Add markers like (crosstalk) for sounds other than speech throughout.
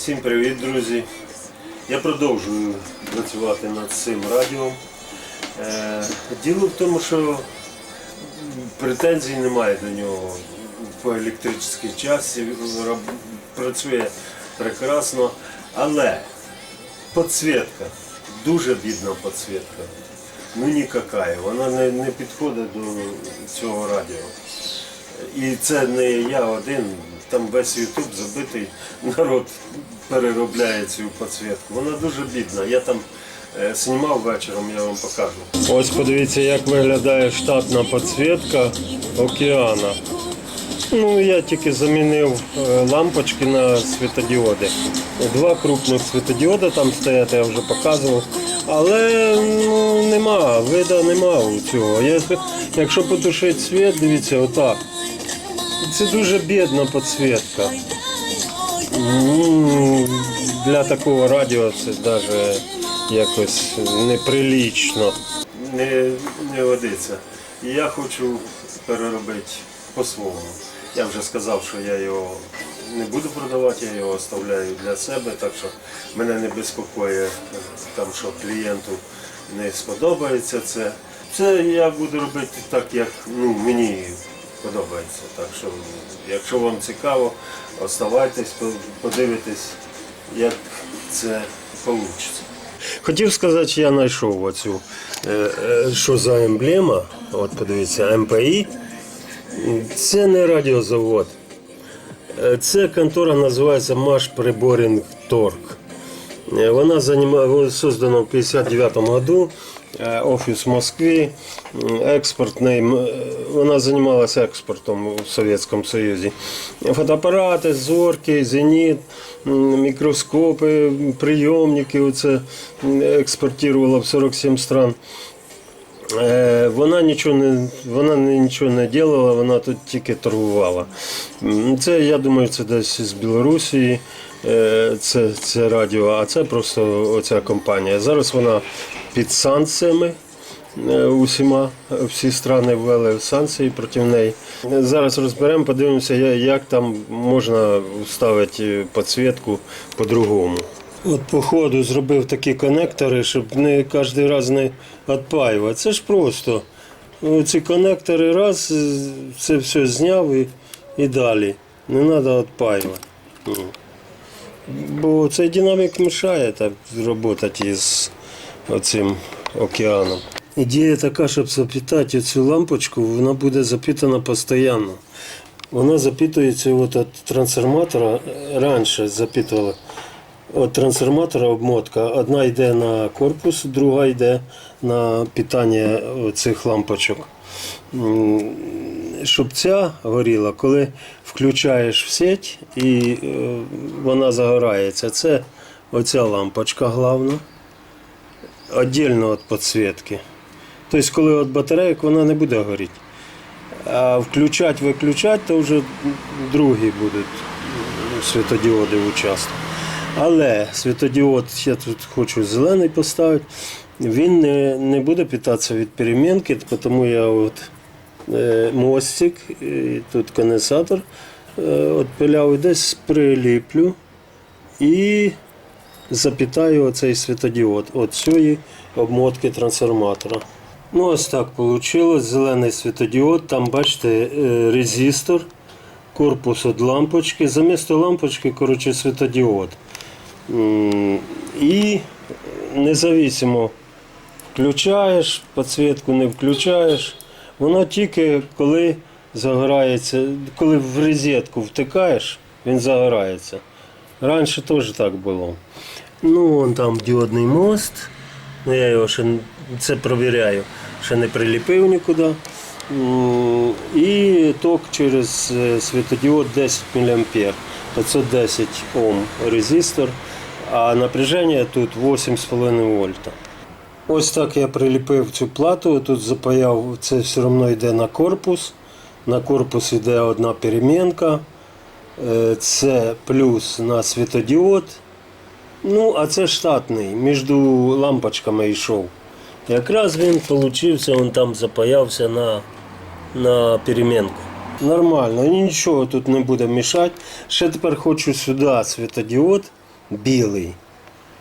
Всім привіт, друзі! Я продовжую працювати над цим радіо. Е, Діло в тому, що претензій немає до нього по електричній часі, працює прекрасно, але підсвітка, дуже бідна підсвітка. Ну ніяка, вона не підходить до цього радіо. І це не я один, там весь Ютуб забитий, народ переробляє цю підсвітку. Вона дуже бідна. Я там е, знімав вечором, я вам покажу. Ось подивіться, як виглядає штатна підсвітка океана. Ну, я тільки замінив е, лампочки на світодіоди. Два крупних світодіоди там стоять, я вже показував. Але ну, нема, вида нема у цього. Якщо потушити світ, дивіться, отак. Це дуже бідна підсвітка. Для такого радіо це навіть якось неприлічно. Не, не годиться. Я хочу переробити по-своєму. Я вже сказав, що я його не буду продавати, я його оставляю для себе, так що мене не безпокоїть, там, що клієнту не сподобається це. Це я буду робити так, як ну, мені подобається. Так що, якщо вам цікаво, оставайтесь, подивитесь, як це вийде. Хотів сказати, що я знайшов оцю, е, е, що за емблема. От подивіться, МПІ. Це не радіозавод. Е, Це контора називається Маш Приборінг Торг. Е, Вона занима- создана в 59 году. е, Офіс в Москві, м, експортний. м, е, Вона займалася експортом у Совєтському Союзі. Фотоапарати, зорки, зеніт, мікроскопи, прийомники. Оце експортувала в 47 стран. Е, Вона нічого не вона нічого не робила, вона тут тільки торгувала. Це, я думаю, це десь з Білорусі, це, це радіо, а це просто оця компанія. Зараз вона під санкціями. е, Усіма всі страни ввели санкції проти неї. Зараз розберемо, подивимося, як там можна вставити підсвітку по-другому. От по ходу зробив такі конектори, щоб не кожен раз не відпаювати. Це ж просто. Ці конектори раз, це все зняв і, і далі. Не треба відпаювати. Бо цей динамік мешає так працювати із оцим океаном. Ідея така, щоб запитати цю лампочку, вона буде запитана постійно. Вона запитується от від трансформатора, раніше запитували. От трансформатора обмотка. Одна йде на корпус, друга йде на питання цих лампочок. Щоб ця горіла, коли включаєш в сеть і е, вона загорається. Це оця лампочка головна, віддільно від підсвітки. Тобто, коли від батарейок вона не буде горіти. А включати, виключати, то вже другі будуть світодіоди участвувати. Але світодіод, я тут хочу зелений поставити, він не, не буде питатися від перемінки, тому я от е, мостик, тут конденсатор е, відпиляв і десь приліплю і запитаю оцей світодіод от цієї обмотки трансформатора. Ну, ось так вийшло. Зелений світодіод, там бачите е, резистор, корпус від лампочки. Замісто лампочки, коротше, світодіод. І независимо включаєш, підсвітку не включаєш. Воно тільки коли загорається, коли в розетку втикаєш, він загорається. Раніше теж так було. Ну, вон там діодний мост. Ну, я його ще це провіряю, ще не приліпив нікуди. І ток через е, світодіод 10 мА. 510 Ом резистор, а напряження тут 8,5 вольта. Ось так я приліпив цю плату, тут запаяв, це все одно йде на корпус. На корпус йде одна перемінка. Е, Це плюс на світодіод. Ну, а це штатний, між лампочками йшов. Якраз він получився, він там запаявся на, на перемінку. Нормально, нічого тут не буде мішати. Ще тепер хочу сюди світодіод білий,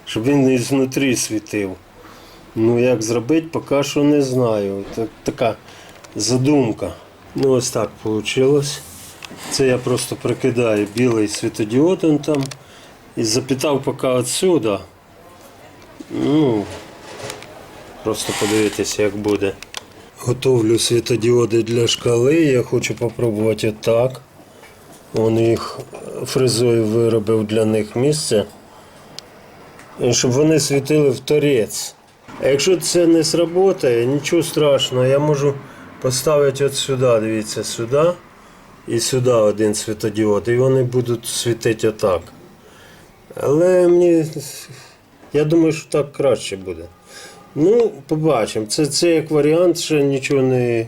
щоб він ізнутрі світив. Ну, як зробити, поки що не знаю. Це така задумка. Ну, ось так вийшло. Це я просто прикидаю білий світодіод там і запитав поки отсюда. Ну, просто подивитися, як буде. Готовлю світодіоди для шкали. Я хочу спробувати отак. Он їх фрезою виробив для них місце. Щоб вони світили в торець. А якщо це не сработає, нічого страшного, я можу поставити от сюди, дивіться, сюди і сюди один світодіод, і вони будуть світити отак. Але мені, я думаю, що так краще буде. Ну, побачимо. Це, це як варіант, ще нічого не,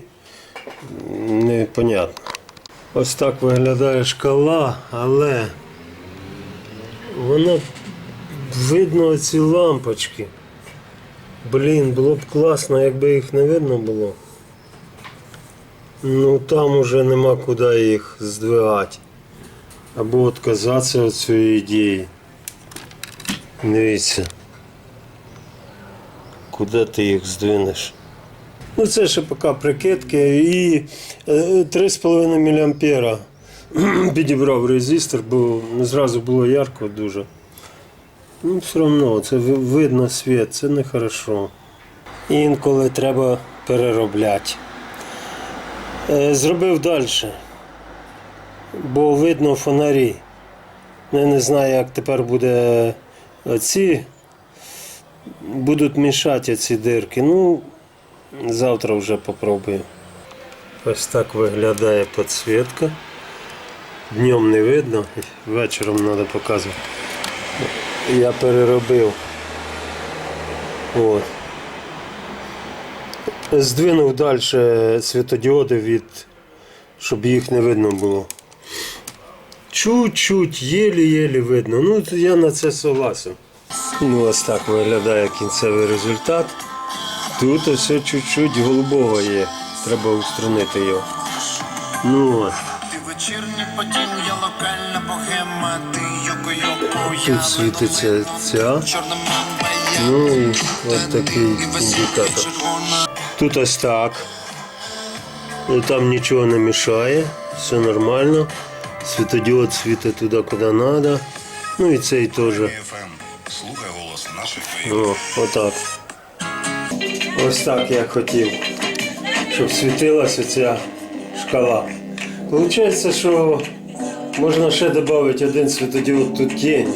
не понятно. Ось так виглядає шкала, але вона видно ці лампочки. Блін, було б класно, якби їх не видно було. Ну там уже нема куди їх здвигати. Або відказатися від цієї ідеї. Дивіться. Куди ти їх здвинеш? Ну це ще поки прикидки і е, 3,5 мА (clears throat) підібрав резистор, бо зразу було ярко дуже. Ну, все одно, це видно світ, це нехорошо. Інколи треба переробляти. Е, Зробив далі, бо видно фонарі. Я не знаю, як тепер буде ці. Будуть мішати ці дирки. Ну, завтра вже попробую. Ось так виглядає підсвітка. Днем не видно, вечором треба показувати. Я переробив. От. Здвинув далі світодіоди від, щоб їх не видно було. Чуть-чуть, єлі-єлі видно. Ну, я на це согласен. Ну, ось так виглядає кінцевий результат. Тут ось чуть-чуть голубого є. Треба устранити його. Ну от. Ти вечірній потім, я локальна Тут світиться ця. Ну і от такий індикатор. Тут ось так. І Там нічого не мішає, все нормально. Світодіод світить туди, куди треба. Ну і цей теж. О, отак. Ось так я хотів, щоб світилася ця шкала. Получається, що можна ще додати один світодіод тут тінь.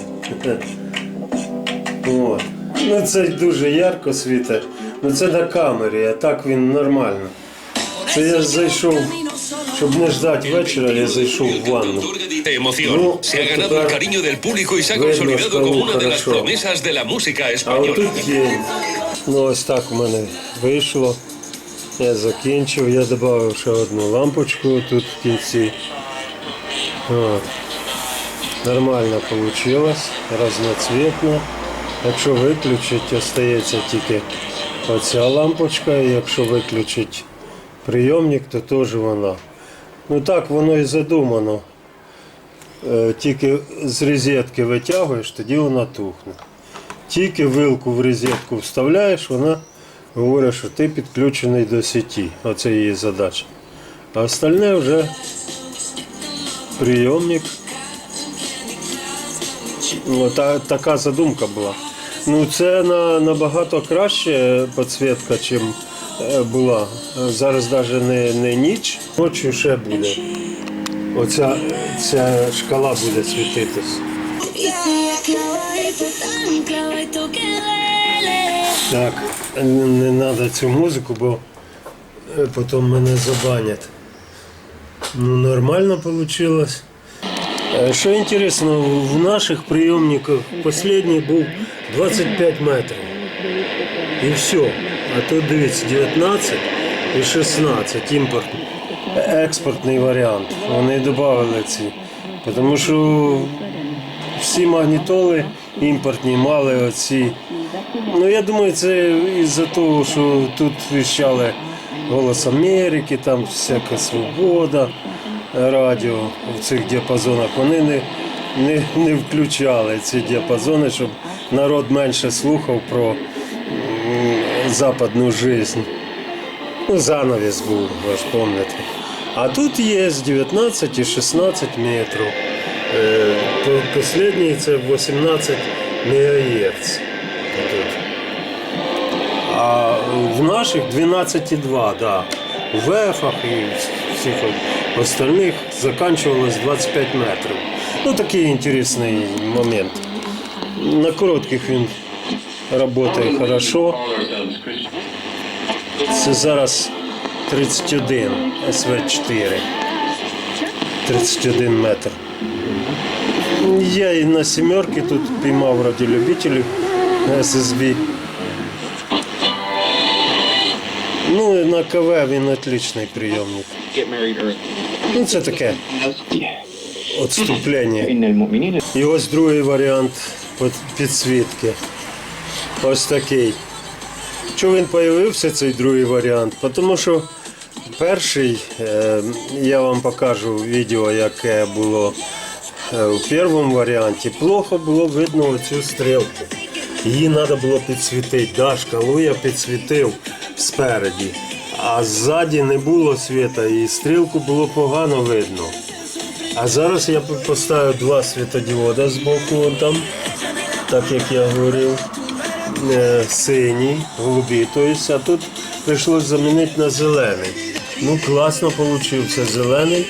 От. Ну це дуже ярко світить. Ну це на камері, а так він нормально. Це я зайшов, щоб не ждати вечора, я зайшов в ванну. No, se ha ganado el cariño del público y se ha consolidado como una de las promesas de la música А española. отут тінь. Ну ось так у мене вийшло. Я закінчив, я додав ще одну лампочку тут в кінці. От. Нормально вийшло, разноцвітно. Якщо виключити, остається тільки оця лампочка, і якщо виключити прийомник, то теж вона. Ну так воно і задумано. Е, Тільки з розетки витягуєш, тоді вона тухне. Тільки вилку в розетку вставляєш, вона говорить, що ти підключений до сеті. Оце її задача. А остальне вже прийомник. Ну, та, така задумка була. Ну, це на, набагато краще підсвітка, ніж була. Е, Зараз навіть не, не ніч, ночі ще буде. Оця ця шкала буде світитись. Так, не треба цю музику, бо е, потім мене забанять. Ну, нормально вийшло. Що інтересно, в наших прийомниках останній був 25 метрів. І все. А тут дивіться, 19 і 16 імпортний. Експортний варіант. Вони додали ці. Тому що всі магнітоли імпортні мали оці. Ну я думаю, це із-за того, що тут віщали Голос Америки, там всяка свобода, радіо в цих діапазонах. Вони не, не, не включали ці діапазони, щоб народ менше слухав про западну життя. Ну, занавес був, ви ж пам'ятаєте. А тут є з 19 і 16 метрів. Е, по- Послідній це 18 МГц. А в наших 12,2, да. В ВЕФах і всіх остальних заканчивалось 25 метрів. Ну такий інтересний момент. На коротких він працює хорошо. Це зараз 31 СВ4. 31 метр. Я і на сімерки тут піймав раді любителів на SSB. Ну і на КВ він отличний прийомник. Ну, Це таке відступлення. І ось другий варіант підсвітки. Ось такий. Чому він з'явився, цей другий варіант? Тому що перший, е, я вам покажу відео, яке було е, в першому варіанті, плохо було видно оцю стрілку. Її треба було підсвітити. Дашка, Луя підсвітив спереді а ззаді не було світа і стрілку було погано видно. А зараз я поставив два світодіода з боку, там, так як я говорив, е, синій, голубі. Тобто, а тут прийшлось замінити на зелений. Ну, класно вийшов зелений.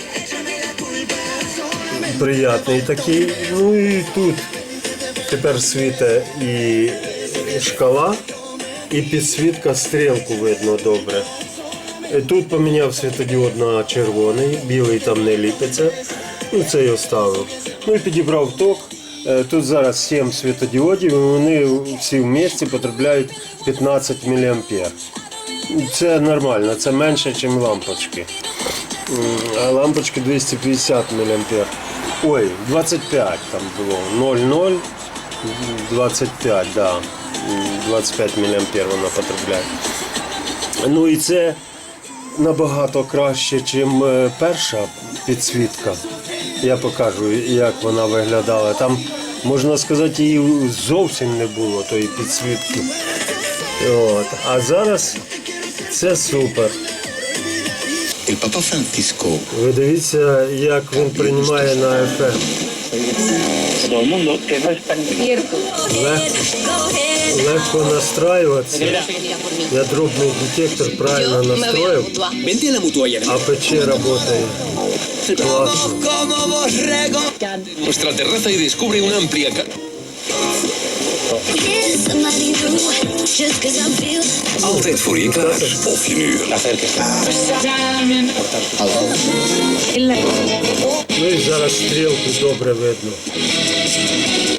Приятний такий. Ну і тут тепер світа і шкала, і підсвітка стрілку видно добре. Е, Тут поміняв світодіод на червоний, білий там не ліпиться. Ну, це я оставив. Ну і підібрав ток. Е, Тут зараз 7 світодіодів, і вони всі в місті потребляють 15 мА. Це нормально, це менше, ніж лампочки. А лампочки 250 мА. Ой, 25 там було. 0,0, 25, да. 25 мА вона потребляє. Ну і це набагато краще, ніж перша підсвітка. Я покажу, як вона виглядала. Там, можна сказати, її зовсім не було тої підсвітки. От. А зараз це супер. Ви дивіться, як він приймає на ефект. tan Легко, легко настраюватися. Я дробний детектор правильно mutualla. а ПЧ працює. Класно. Nuestra terraza y descubre una amplia... Altijd voor je klaar. Of je nu Ну і зараз стрілку добре видно.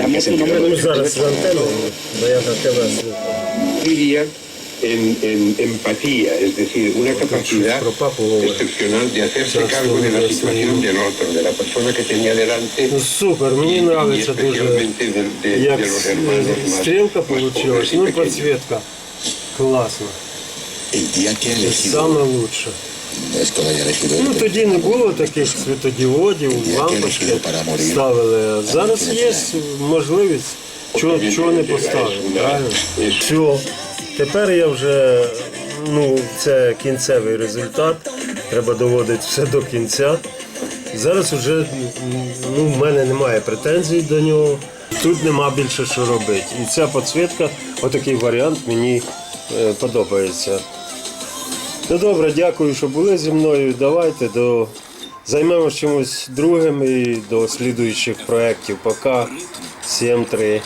Ну, зараз з антеною, бо я на ТВ слухаю. en, en empatía, es decir, una capacidad excepcional de hacerse cargo de la situación del otro, de la persona que tenía delante, Ну, супер, мені y дуже. especialmente de, de- Як de los hermanos más, стрілка получилась, ну pequeños. підсвітка. Класно. el lo haya elegido Ну тоді не було таких світодіодів, лампочки ставили. А Зараз є можливість, чого, чого не поставити. Правильно? Все. Тепер я вже, ну, це кінцевий результат. Треба доводити все до кінця. Зараз вже ну, в мене немає претензій до нього. Тут нема більше що робити. І ця підсвітка, отакий варіант мені е, подобається. Ну добре, дякую, що були зі мною. Давайте до... займемося чимось другим і до слідуючих проєктів. Пока. 7-3.